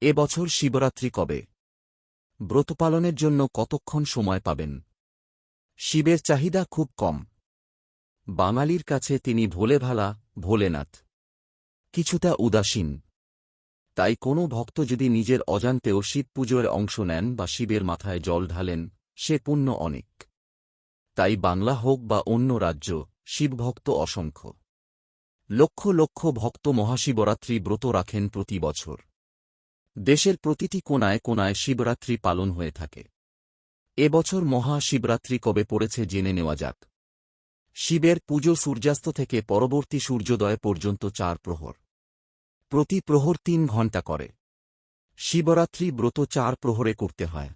এ বছর শিবরাত্রি কবে? ব্রত পালনের জন্য কতক্ষণ সময় পাবেন? শিবের চাহিদা খুব কম। বাঙালির কাছে তিনি ভোলে ভালা, ভোলেনাথ। কিছুটা উদাসীন। তাই কোনো ভক্ত যদি নিজের অজান্তেও শিব পুজোর অংশ নেন বা শিবের মাথায় জল ঢালেন, সে পুণ্য অনেক। তাই বাংলা হোক বা অন্য রাজ্য, শিবভক্ত অসংখ্য। লক্ষ লক্ষ ভক্ত মহাশিবরাত্রি ব্রত রাখেন প্রতি বছর। দেশের প্রতিটি কোনায় কোনায় শিবরাত্রি পালন হয়ে থাকে। এবছর মহাশিবরাত্রি কবে পড়েছে জেনে নেওয়া যাক। শিবের পুজো সূর্যাস্ত থেকে পরবর্তী সূর্যোদয় পর্যন্ত চার প্রহর। প্রতি প্রহর তিন ঘণ্টা করে। শিবরাত্রি ব্রত চার প্রহরে করতে হয়।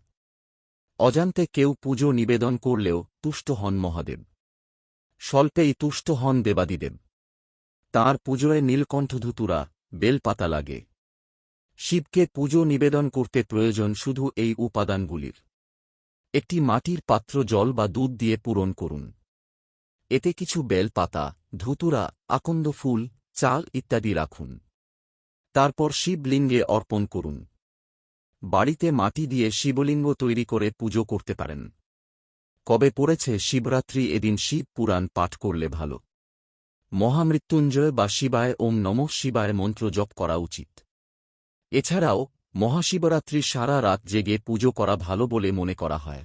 অজান্তে কেউ পুজো নিবেদন করলেও তুষ্ট হন মহাদেব। স্বল্পেই তুষ্ট হন দেবাদিদেব। তাঁর পুজোয় নীলকণ্ঠধুতুরা বেলপাতা লাগে। শিবকে পুজো নিবেদন করতে প্রয়োজন শুধু এই উপাদানগুলির। একটি মাটির পাত্র জল বা দুধ দিয়ে পূরণ করুন। এতে কিছু বেল পাতা ধুতুরা, আকন্দ ফুল, চাল ইত্যাদি রাখুন। তারপর শিবলিঙ্গে অর্পণ করুন। বাড়িতে মাটি দিয়ে শিবলিঙ্গ তৈরি করে পুজো করতে পারেন। কবে পড়েছে শিবরাত্রি এদিন শিব পুরাণ পাঠ করলে ভালো? মহামৃত্যুঞ্জয় বা শিবায় ওম নমঃ শিবায় মন্ত্র জপ করা উচিত। এছাড়াও মহাশিবরাত্রি সারা রাত জেগে পুজো করা ভালো বলে মনে করা হয়।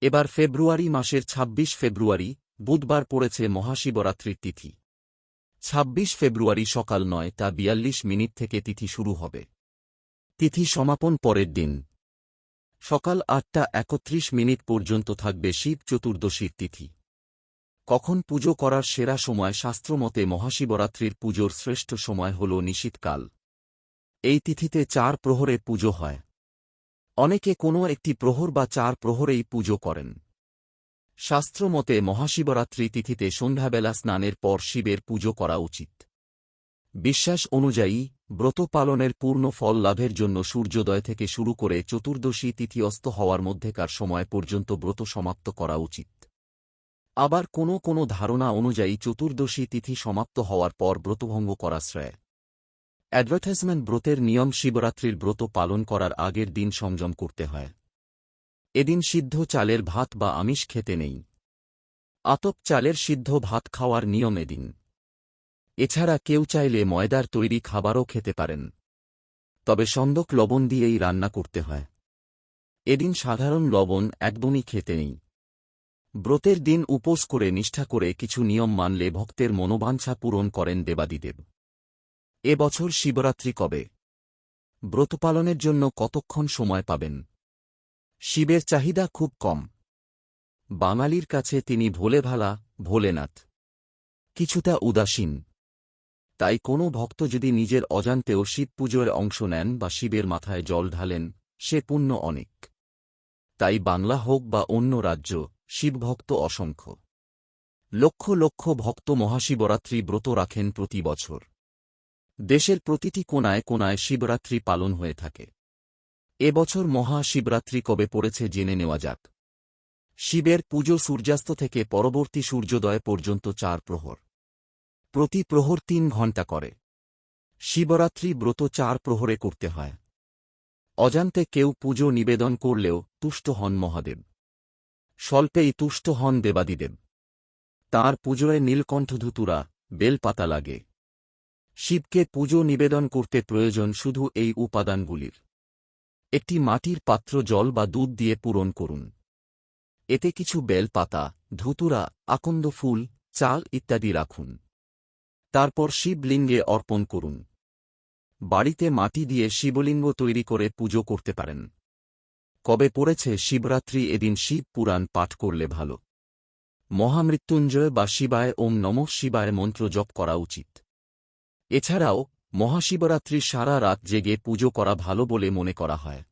এবার ফেব্রুয়ারি মাসের ২৬ ফেব্রুয়ারি, বুধবার পড়েছে মহাশিবরাত্রির তিথি। ২৬ ফেব্রুয়ারি সকাল নয় তা বিয়াল্লিশ মিনিট থেকে তিথি শুরু হবে। তিথি সমাপন পরের দিন। সকাল আটটা একত্রিশ মিনিট পর্যন্ত থাকবে শিব চতুর্দশীর তিথি। কখন পুজো করার সেরা সময় শাস্ত্রমতে মহাশিবরাত্রির পুজোর শ্রেষ্ঠ সময় হল নিশীতকাল। এই তিথিতে চার প্রহরে পুজো হয়। অনেকে কোনো একটি প্রহর বা চার প্রহরেই পুজো করেন। শাস্ত্রমতে মহাশিবরাত্রি তিথিতে সন্ধ্যাবেলা স্নানের পর শিবের পুজো করা উচিত। বিশ্বাস অনুযায়ী, ব্রত পালনের পূর্ণ ফল লাভের জন্য সূর্যোদয় থেকে শুরু করে চতুর্দশী তিথি অস্ত হওয়ার মধ্যেকার সময় পর্যন্ত ব্রত সমাপ্ত করা উচিত। আবার কোনো কোনো ধারণা অনুযায়ী চতুর্দশী তিথি সমাপ্ত হওয়ার পর ব্রতভঙ্গ করা শ্রেয়। অ্যাডভার্টাইজমেন্ট ব্রতের নিয়ম শিবরাত্রির ব্রত পালন করার আগের দিন সংযম করতে হয়। এদিন সিদ্ধ চালের ভাত বা আমিষ খেতে নেই। আতপ চালের সিদ্ধ ভাত খাওয়ার নিয়ম এদিন। এছাড়া কেউ চাইলে ময়দার তৈরি খাবারও খেতে পারেন। তবে সন্দক লবণ দিয়েই রান্না করতে হয়। এদিন সাধারণ লবণ একদমই খেতে নেই। ব্রতের দিন উপোস করে নিষ্ঠা করে কিছু নিয়ম মানলে ভক্তের মনোবাঞ্ছা পূরণ করেন দেবাদিদেব। এ বছর শিবরাত্রি কবে? ব্রত পালনের জন্য কতক্ষণ সময় পাবেন? শিবের চাহিদা খুব কম। বাঙালির কাছে তিনি ভোলে ভালা ভোলেনাথ। কিছুটা উদাসীন। তাই কোনো ভক্ত যদি নিজের অজান্তেও শিব পুজোর অংশ নেন বা শিবের মাথায় জল ঢালেন, সে পুণ্য অনেক। তাই বাংলা হোক বা অন্য রাজ্য, শিবভক্ত অসংখ্য। লক্ষ লক্ষ ভক্ত মহাশিবরাত্রি ব্রত রাখেন প্রতি বছর। দেশের প্রতিটি কোনায় কোনায় শিবরাত্রি পালন হয়ে থাকে। এবছর মহাশিবরাত্রি কবে পড়েছে জেনে নেওয়া যাক। শিবের পুজো সূর্যাস্ত থেকে পরবর্তী সূর্যোদয় পর্যন্ত চার প্রহর। প্রতি প্রহর তিন ঘণ্টা করে। শিবরাত্রি ব্রত চার প্রহরে করতে হয়। অজান্তে কেউ পুজো নিবেদন করলেও তুষ্ট হন মহাদেব। স্বল্পেই তুষ্ট হন দেবাদিদেব। তাঁর পুজোয় নীলকণ্ঠধুতুরা বেলপাতা লাগে। শিবকে পুজো নিবেদন করতে প্রয়োজন শুধু এই উপাদানগুলির। একটি মাটির পাত্র জল বা দুধ দিয়ে পূরণ করুন। এতে কিছু বেল পাতা ধুতুরা, আকন্দ ফুল, চাল ইত্যাদি রাখুন। তারপর শিবলিঙ্গে অর্পণ করুন। বাড়িতে মাটি দিয়ে শিবলিঙ্গ তৈরি করে পুজো করতে পারেন। কবে পড়েছে শিবরাত্রি এদিন শিব পুরাণ পাঠ করলে ভালো। মহামৃত্যুঞ্জয় বা শিবায় ওম নমঃ শিবায় মন্ত্র জপ করা উচিত। এছাড়াও মহাশিবরাত্রি সারা রাত জেগে পুজো করা ভালো বলে মনে করা হয়।